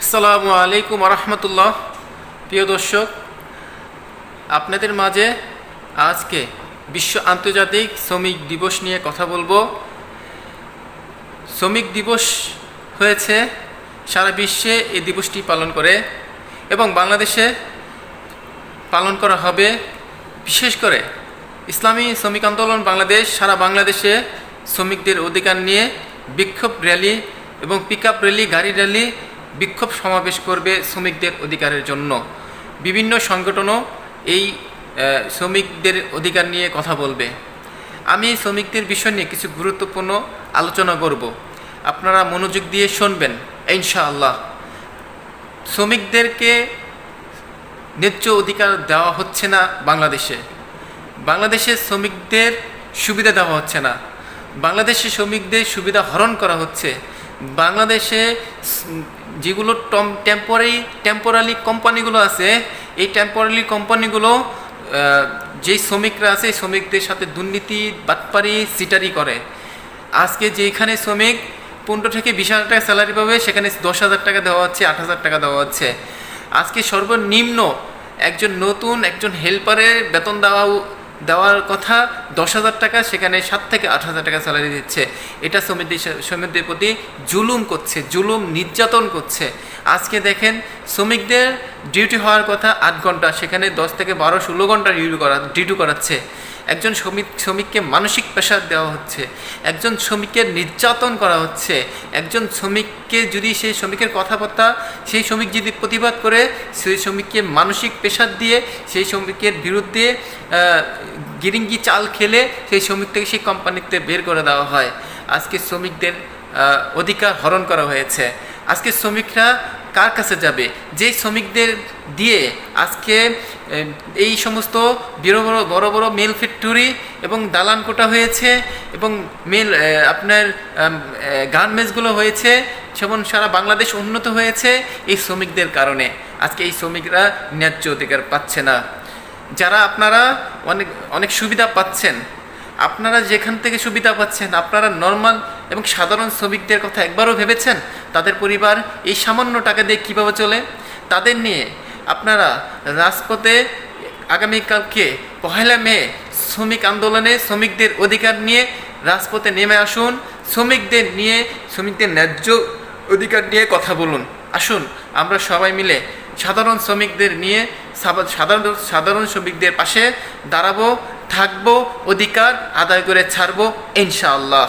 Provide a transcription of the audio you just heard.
আসসালামু আলাইকুম রহমতুল্লাহ প্রিয় দর্শক, আপনাদের মাঝে আজকে বিশ্ব আন্তর্জাতিক শ্রমিক দিবস নিয়ে কথা বলব। শ্রমিক দিবস হয়েছে, সারা বিশ্বে এই দিবসটি পালন করে এবং বাংলাদেশে পালন করা হবে। বিশেষ করে ইসলামী শ্রমিক আন্দোলন বাংলাদেশ, সারা বাংলাদেশে শ্রমিকদের অধিকার নিয়ে বিক্ষোভ র্যালি এবং পিক আপ র্যালি গাড়ি র্যালি বিক্ষোভ সমাবেশ করবে শ্রমিকদের অধিকারের জন্য। বিভিন্ন সংগঠনও এই শ্রমিকদের অধিকার নিয়ে কথা বলবে। আমি শ্রমিকদের বিষয় নিয়ে কিছু গুরুত্বপূর্ণ আলোচনা করব। আপনারা মনোযোগ দিয়ে শুনবেন, ইনশাআল্লাহ। শ্রমিকদেরকে ন্যায্য অধিকার দেওয়া হচ্ছে না বাংলাদেশে। বাংলাদেশের শ্রমিকদের সুবিধা দেওয়া হচ্ছে না। বাংলাদেশে শ্রমিকদের সুবিধা হরণ করা হচ্ছে। বাংলাদেশে যেগুলো টম টেম্পোরারি টেম্পোরারি কোম্পানিগুলো আছে, এই টেম্পোরারি কোম্পানিগুলো যেই শ্রমিকরা আছে শ্রমিকদের সাথে দুর্নীতি, বাটপারি সিটারি করে। আজকে যেখানে শ্রমিক পনেরো থেকে বিশ হাজার টাকা স্যালারি পাবে, সেখানে দশ হাজার টাকা দেওয়া হচ্ছে, আট হাজার টাকা দেওয়া হচ্ছে। আজকে সর্বনিম্ন একজন নতুন একজন হেল্পারের বেতন দেওয়া দেওয়ার কথা দশ হাজার টাকা, সেখানে সাত থেকে আট হাজার টাকা স্যালারি দিচ্ছে। এটা শ্রমিকদের শ্রমিকদের প্রতি জুলুম করছে, জুলুম নির্যাতন করছে। আজকে দেখেন শ্রমিকদের ডিউটি হওয়ার কথা আট ঘণ্টা, সেখানে দশ থেকে বারো, ষোলো ঘণ্টা ডিউটি করা ডিউটি করাচ্ছে। একজন শ্রমিক, শ্রমিককে মানসিক প্রেশার দেওয়া হচ্ছে, একজন শ্রমিকের নির্যাতন করা হচ্ছে, একজন শ্রমিককে যদি সেই শ্রমিকের কথাবার্তা, সেই শ্রমিক যদি প্রতিবাদ করে, সেই শ্রমিককে মানসিক প্রেশার দিয়ে, সেই শ্রমিকের বিরুদ্ধে গিরিঙ্গি চাল খেলে, সেই শ্রমিকটাকে সেই কোম্পানিতে বের করে দেওয়া হয়। আজকে শ্রমিকদের অধিকার হরণ করা হয়েছে। আজকে শ্রমিকরা কার কাছে যাবে? যে শ্রমিকদের দিয়ে আজকে এই সমস্ত বড় বড় বড় বড় মেল ফ্যাক্টরি এবং দালান কোটা হয়েছে এবং মেল আপনার গার্মেন্টসগুলো হয়েছে, যেমন সারা বাংলাদেশ উন্নত হয়েছে এই শ্রমিকদের কারণে। আজকে এই শ্রমিকরা ন্যায্য অধিকার পাচ্ছে না। যারা আপনারা অনেক অনেক সুবিধা পাচ্ছেন, আপনারা যেখান থেকে সুবিধা পাচ্ছেন, আপনারা নর্মাল এবং সাধারণ শ্রমিকদের কথা একবারও ভেবেছেন? তাদের পরিবার এই সামান্য টাকা দিয়ে কীভাবে চলে? তাদের নিয়ে আপনারা রাজপথে আগামীকালকে পহেলা মে শ্রমিক আন্দোলনে শ্রমিকদের অধিকার নিয়ে রাজপথে নেমে আসুন। শ্রমিকদের নিয়ে, শ্রমিকদের ন্যায্য অধিকার নিয়ে কথা বলুন। আসুন, আমরা সবাই মিলে সাধারণ শ্রমিকদের নিয়ে সাধারণ সাধারণ শ্রমিকদের পাশে দাঁড়াবো, থাকব, অধিকার আদায় করে ছাড়বো, ইনশাআল্লাহ।